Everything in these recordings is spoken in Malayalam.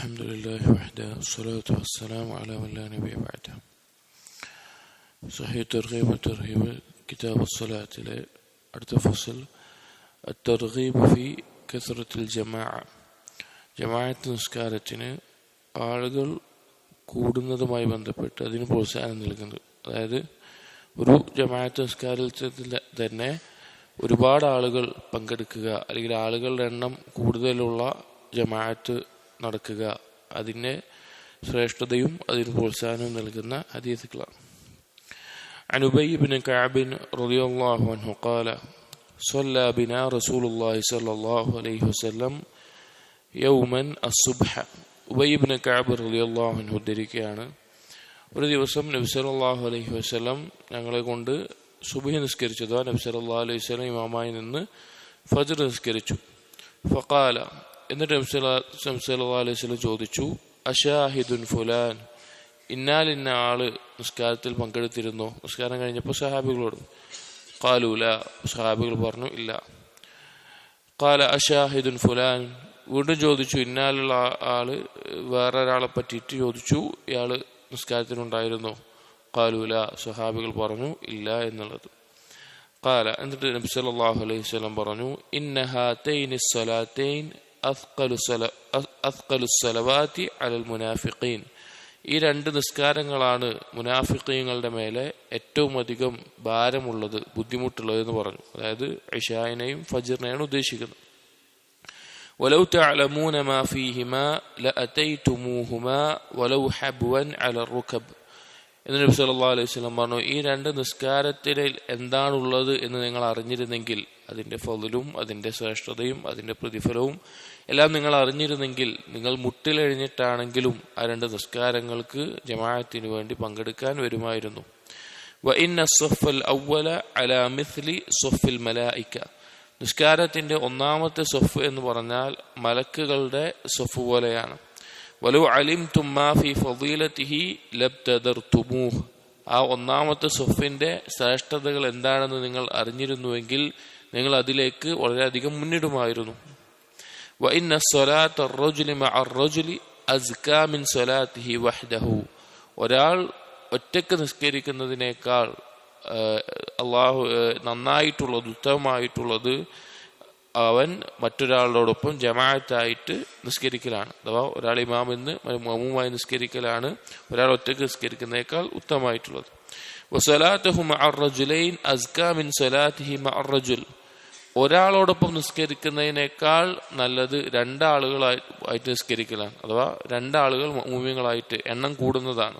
الحمد لله وحده والصلاة والسلام على من لا نبي بعده صحيح ترغيب وترهيب كتاب الصلاة അടുത്ത ഫസൽ الترغيب في كثرة الجماعة ജമാഅത്ത് നിസ്കാരത്തിന് ആളുകൾ കൂടുന്നതുമായി ബന്ധപ്പെട്ട് അതിന് പ്രോത്സാഹനം നൽകുന്നത് അതായത് ഒരു ജമാഅത്ത് നിസ്കാരത്തിൽ തന്നെ ഒരുപാട് ആളുകൾ പങ്കെടുക്കുക അല്ലെങ്കിൽ ആളുകളുടെ എണ്ണം കൂടുതലുള്ള ജമാഅത്ത് നടക്കുക അതിന് ശ്രേഷ്ഠതയും അതിന് പ്രോത്സാഹനവും നൽകുന്ന ഹദീസുകളാണ് عن أبي بن كعب رضي الله عنه قال صلى بنا رسول الله صلى الله عليه وسلم يوما الصبح ഉബൈ ബിൻ കഅബ് റളിയല്ലാഹു അൻഹു ഉദ്ധരിക്കുകയാണ് ഒരു ദിവസം നബി സല്ലല്ലാഹു അലൈഹി വസല്ലം ഞങ്ങളെ കൊണ്ട് സുബഹി നിസ്കരിച്ചതോ നബി സല്ലല്ലാഹു അലൈഹി വസല്ലം ഇമാമായി നിന്ന് ഫജ്ർ നിസ്കരിച്ചു ഫഖാല എന്നിട്ട് അലൈഹി വസല്ലം ചോദിച്ചു അഷാഹിദുൻ ഫുലാൻ? ഇന്നാൽ ഇന്ന ആൾ നിസ്കാരത്തിൽ പങ്കെടുത്തിരുന്നു. നിസ്കാരം കഴിഞ്ഞപ്പോൾ സഹാബികളോട് കാലൂല സഹാബികൾ പറഞ്ഞു ഇല്ല. കാല അഷാഹിദുൻ ഫുലാൻ? വീണ്ടും ചോദിച്ചു ഇന്നാലുള്ള ആൾ വേറെ ഒരാളെ പറ്റിയിട്ട് ചോദിച്ചു ഇയാൾ നിസ്കാരത്തിനുണ്ടായിരുന്നോ. കാലൂല സഹാബികൾ പറഞ്ഞു ഇല്ല എന്നുള്ളത്. കാല എന്നിട്ട് നബി സല്ലല്ലാഹു അലൈഹി വസല്ലം പറഞ്ഞു ഇന്നഹ ഹാതൈനി സ്വലാത്തൈൻ അസ്ഖലു സല അസ്ഖലു സലവാതി അലൽ മുനാഫിഖീൻ ഈ രണ്ട് നിസ്കാരങ്ങളാണ് മുനാഫിക്കീങ്ങളുടെ മേലെ ഏറ്റവും അധികം ഭാരമുള്ളത് ബുദ്ധിമുട്ടുള്ളത് എന്ന് പറഞ്ഞു അതായത് ഇഷായിനെയും ഫജിറിനെയാണ് ഉദ്ദേശിക്കുന്നത് ولو تعلمون ما فيهما لأتيتموهما ولو حبوا على الركب എന്ന് നബി സല്ലല്ലാഹു അലൈഹി വസല്ലം പറഞ്ഞു ഈ രണ്ട് നിസ്കാരത്തിൽ എന്താണുള്ളത് എന്ന് നിങ്ങൾ അറിഞ്ഞിരുന്നെങ്കിൽ അതിന്റെ ഫതിലും അതിന്റെ ശ്രേഷ്ഠതയും അതിന്റെ പ്രതിഫലവും എല്ലാം നിങ്ങൾ അറിഞ്ഞിരുന്നെങ്കിൽ നിങ്ങൾ മുട്ടിലെഴിഞ്ഞിട്ടാണെങ്കിലും ആ രണ്ട് നിസ്കാരങ്ങൾക്ക് ജമാഅത്തിന് വേണ്ടി പങ്കെടുക്കാൻ വരുമായിരുന്നു. നിസ്കാരത്തിന്റെ ഒന്നാമത്തെ സൊഫ് എന്ന് പറഞ്ഞാൽ മലക്കുകളുടെ സൊഫ് പോലെയാണ്. വലു അലിം ലബ്തദർത്തുമൂഹ് ആ ഒന്നാമത്തെ സൊഫിന്റെ ശ്രേഷ്ഠതകൾ എന്താണെന്ന് നിങ്ങൾ അറിഞ്ഞിരുന്നുവെങ്കിൽ നിങ്ങൾ അതിലേക്ക് വളരെയധികം മുന്നിടുമായിരുന്നു. ഒരാൾ ഒറ്റയ്ക്ക് നിസ്കരിക്കുന്നതിനേക്കാൾ അള്ളാഹു നന്നായിട്ടുള്ളത് ഉത്തമമായിട്ടുള്ളത് അവൻ മറ്റൊരാളോടൊപ്പം ജമാഅത്തായിട്ട് നിസ്കരിക്കലാണ്. അഥവാ ഒരാൾ ഇമാമെന്ന് മമുമായി നിസ്കരിക്കലാണ്. ഒരാൾ ഒറ്റയ്ക്ക് നിസ്കരിക്കുന്നതിനേക്കാൾ ഉത്തമമായിട്ടുള്ളത്. മഅർ അസ്കാ മിൻ സലാത്തിഹി മഅർ റജുൽ. ഒരാളോടൊപ്പം നിസ്കരിക്കുന്നതിനേക്കാൾ നല്ലത് രണ്ടാളുകളായിട്ട് നിസ്കരിക്കലാണ്. അഥവാ രണ്ടാളുകൾ മൂമ്യങ്ങളായിട്ട് എണ്ണം കൂടുന്നതാണ്.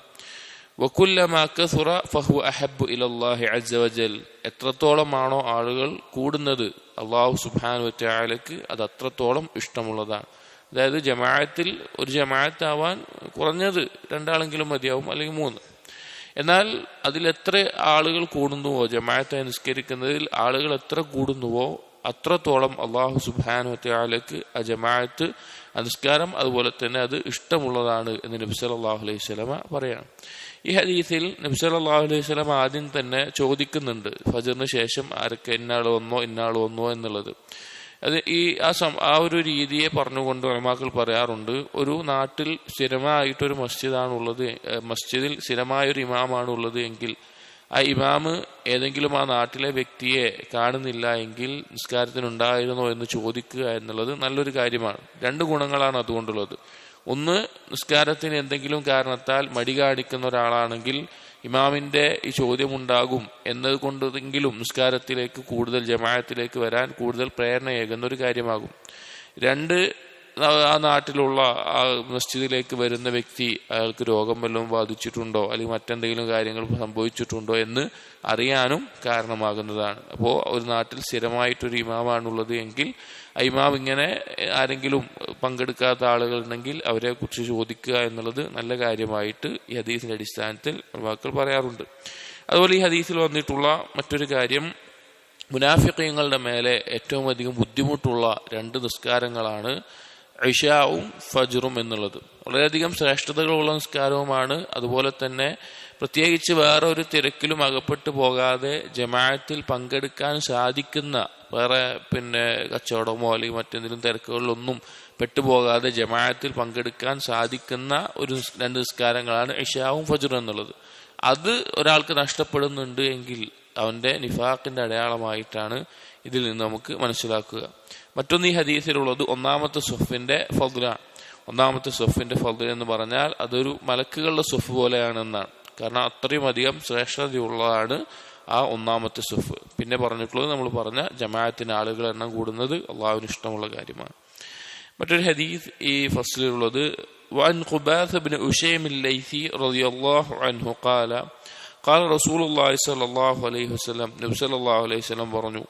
ഫഹു അഹബ് ഇലല്ലാഹി അജവജൽ എത്രത്തോളമാണോ ആളുകൾ കൂടുന്നത് അള്ളാഹു സുബാനു വറ്റാലക്ക് അത് അത്രത്തോളം ഇഷ്ടമുള്ളതാണ്. അതായത് ജമാഅത്തിൽ ഒരു ജമാഅത്താവാൻ കുറഞ്ഞത് രണ്ടാളെങ്കിലും മതിയാവും അല്ലെങ്കിൽ മൂന്ന്. എന്നാൽ അതിൽ എത്ര ആളുകൾ കൂടുന്നുവോ ജമായത്തെ നിസ്കരിക്കുന്നതിൽ ആളുകൾ എത്ര കൂടുന്നുവോ അത്രത്തോളം അള്ളാഹു സുബാനു വറ്റാലക്ക് ആ ജമാഅത്ത് നിസ്കാരം അതുപോലെ തന്നെ അത് ഇഷ്ടമുള്ളതാണ് എന്ന് നബി സല്ലല്ലാഹു അലൈഹി സ്വലമ പറയാണ്. ഈ ഹദീസിൽ നബി സല്ലല്ലാഹു അലൈഹി സ്വലമ ആദ്യം തന്നെ ചോദിക്കുന്നുണ്ട് ഫജറിന് ശേഷം ആരൊക്കെ ഇന്നാൾ വന്നോ ഇന്നാൾ വന്നോ എന്നുള്ളത്. അത് ഈ ആ സം ആ ഒരു രീതിയെ പറഞ്ഞുകൊണ്ട് ഒലമാക്കൾ പറയാറുണ്ട്. ഒരു നാട്ടിൽ സ്ഥിരമായിട്ടൊരു മസ്ജിദാണുള്ളത് മസ്ജിദിൽ സ്ഥിരമായൊരു ഇമാമാണുള്ളത് എങ്കിൽ ആ ഇമാമ് ഏതെങ്കിലും ആ നാട്ടിലെ വ്യക്തിയെ കാണുന്നില്ല എങ്കിൽ നിസ്കാരത്തിനുണ്ടായിരുന്നോ എന്ന് ചോദിക്കുക എന്നുള്ളത് നല്ലൊരു കാര്യമാണ്. രണ്ട് ഗുണങ്ങളാണ് അതുകൊണ്ടുള്ളത്. ഒന്ന് നിസ്കാരത്തിന് എന്തെങ്കിലും കാരണത്താൽ മടി കാണിക്കുന്ന ഒരാളാണെങ്കിൽ ഇമാമിന്റെ ഈ ചോദ്യമുണ്ടാകും എന്നത് കൊണ്ടെങ്കിലും നിസ്കാരത്തിലേക്ക് കൂടുതൽ ജമാഅത്തിലേക്ക് വരാൻ കൂടുതൽ പ്രേരണയേകുന്ന ഒരു കാര്യമാകും. രണ്ട് ആ നാട്ടിലുള്ള ആ മസ്ജിദിലേക്ക് വരുന്ന വ്യക്തി അയാൾക്ക് രോഗം വല്ലതും ബാധിച്ചിട്ടുണ്ടോ? അല്ലെങ്കിൽ മറ്റെന്തെങ്കിലും കാര്യങ്ങൾ സംഭവിച്ചിട്ടുണ്ടോ എന്ന് അറിയാനും കാരണമാകുന്നതാണ്. അപ്പോൾ ഒരു നാട്ടിൽ സ്ഥിരമായിട്ടൊരു ഇമാമാണുള്ളത് എങ്കിൽ ആ ഇമാം ഇങ്ങനെ ആരെങ്കിലും പങ്കെടുക്കാത്ത ആളുകൾ ഉണ്ടെങ്കിൽ അവരെ കുറിച്ച് ചോദിക്കുക എന്നുള്ളത് നല്ല കാര്യമായിട്ട് ഈ ഹദീസിന്റെ അടിസ്ഥാനത്തിൽ വാക്കൾ പറയാറുണ്ട്. അതുപോലെ ഈ ഹദീസിൽ വന്നിട്ടുള്ള മറ്റൊരു കാര്യം മുനാഫിക്കങ്ങളുടെ മേലെ ഏറ്റവും അധികം ബുദ്ധിമുട്ടുള്ള രണ്ട് നിസ്കാരങ്ങളാണ് ഇഷാവും ഫജറും എന്നുള്ളത്. വളരെയധികം ശ്രേഷ്ഠതകളുള്ള നിസ്കാരവുമാണ്. അതുപോലെ തന്നെ പ്രത്യേകിച്ച് വേറെ ഒരു തിരക്കിലും അകപ്പെട്ടു പോകാതെ ജമാഅത്തിൽ പങ്കെടുക്കാൻ സാധിക്കുന്ന വേറെ പിന്നെ കച്ചവടമോ അല്ലെങ്കിൽ മറ്റെന്തെങ്കിലും തിരക്കുകളിലൊന്നും പെട്ടുപോകാതെ ജമാഅത്തിൽ പങ്കെടുക്കാൻ സാധിക്കുന്ന ഒരു രണ്ട് നിസ്കാരങ്ങളാണ് ഇഷാവും ഫജറും എന്നുള്ളത്. അത് ഒരാൾക്ക് നഷ്ടപ്പെടുന്നുണ്ട് എങ്കിൽ അവന്റെ നിഫാഖിന്റെ അടയാളമായിട്ടാണ് ഇതിൽ നിന്ന് നമുക്ക് മനസ്സിലാക്കുക. മറ്റൊന്ന് ഈ ഹദീസിലുള്ളത് ഒന്നാമത്തെ സുഫിന്റെ ഫൗദുലാണ് ഒന്നാമത്തെ സുഫിന്റെ ഫൗദുല എന്ന് പറഞ്ഞാൽ അതൊരു മലക്കുകളുടെ സുഫ് പോലെയാണെന്നാണ്. കാരണം അത്രയും അധികം ശ്രേഷ്ഠതയുള്ളതാണ് ആ ഒന്നാമത്തെ സുഫ് പിന്നെ പറഞ്ഞിട്ടുള്ളത് നമ്മൾ പറഞ്ഞ ജമാഅത്തിന് ആളുകൾ എണ്ണം കൂടുന്നത് അള്ളാഹുവിന് ഇഷ്ടമുള്ള കാര്യമാണ്. മറ്റൊരു ഹദീസ് ഈ ഫസ്റ്റിലുള്ളത് وعن قباث بن أشيم الليثي رضي قال رسول الله صلى الله عليه وسلم نبي صلى الله عليه وسلم പറഞ്ഞു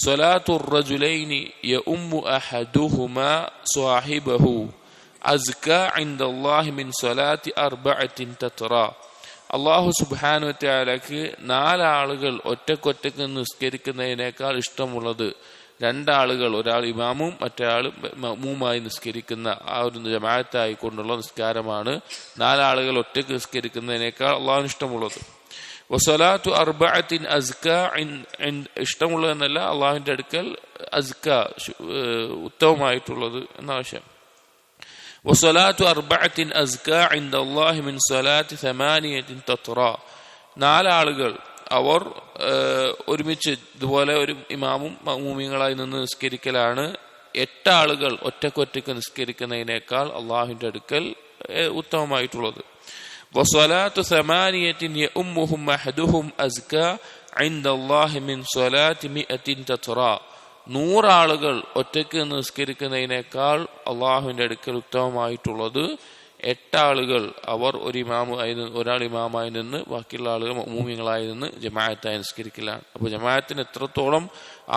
صلاة الرجلين يؤم أحدهما صاحبه أزكى عند الله من صلاة أربعة تترى അള്ളാഹു സുബാനു ത്യാലക്ക് നാലാളുകൾ ഒറ്റക്കൊറ്റക്ക് നിസ്കരിക്കുന്നതിനേക്കാൾ ഇഷ്ടമുള്ളത് രണ്ടാളുകൾ ഒരാൾ ഇമാമും മറ്റേയാൾ മമ്മൂമായി നിസ്കരിക്കുന്ന ആ ഒരു ജമാഅത്തായി കൊണ്ടുള്ള നിസ്കാരമാണ് നാലാളുകൾ ഒറ്റക്ക് നിസ്കരിക്കുന്നതിനേക്കാൾ അള്ളാഹുവിന് ഇഷ്ടമുള്ളത് വസലാത്തു അർബഅത്തിൻ അസ്ക ഇഷ്ടമുള്ളതെന്നല്ല അള്ളാഹിന്റെ അടുക്കൽ അസ്ക ഉത്തമമായിട്ടുള്ളത് എന്ന ആവശ്യം. വസലാത്തു അർബഅത്തിൻ അസ്ക ഇൻ അള്ളാഹി മിൻ തത്ര നാലാളുകൾ അവർ ഒരുമിച്ച് ഇതുപോലെ ഒരു ഇമാമും മൂമിങ്ങളായി നിന്ന് നിസ്കരിക്കലാണ്. എട്ടാളുകൾ ഒറ്റക്കൊറ്റക്ക് നിസ്കരിക്കുന്നതിനേക്കാൾ അള്ളാഹിന്റെ അടുക്കൽ ഉത്തമമായിട്ടുള്ളത്. وصلاة ثمانية يؤمهم أحدهم أزكى عند الله من صلاة مئة تترى നൂറാളുകൾ ഒറ്റയ്ക്ക് നിസ്കരിക്കുന്നതിനേക്കാൾ അള്ളാഹുവിന്റെ അടുക്കൽ ഉത്തമമായിട്ടുള്ളത് എട്ടാളുകൾ അവർ ഒരു ഇമാമായി നിന്ന് ഒരാൾ ഇമാമായി നിന്ന് ബാക്കിയുള്ള ആളുകൾ മൂമിങ്ങളായി നിന്ന് ജമാഅത്തായി നിസ്കരിക്കലാണ് അപ്പൊ ജമാഅത്തിന് എത്രത്തോളം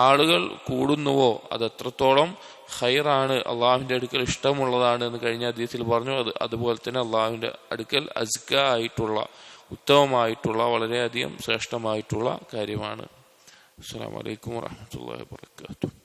ആളുകൾ കൂടുന്നുവോ അത് എത്രത്തോളം ഹൈറാണ് അള്ളാഹുവിന്റെ അടുക്കൽ ഇഷ്ടമുള്ളതാണ് എന്ന് കഴിഞ്ഞ അദ്ദേഹത്തിൽ പറഞ്ഞു. അത് അതുപോലെ തന്നെ അള്ളാഹുവിന്റെ അടുക്കൽ അസ്ക ആയിട്ടുള്ള ഉത്തമമായിട്ടുള്ള വളരെയധികം ശ്രേഷ്ഠമായിട്ടുള്ള കാര്യമാണ്. അസ്സാം വലൈക്കും വാഹമത്തല്ലാ വാത്തു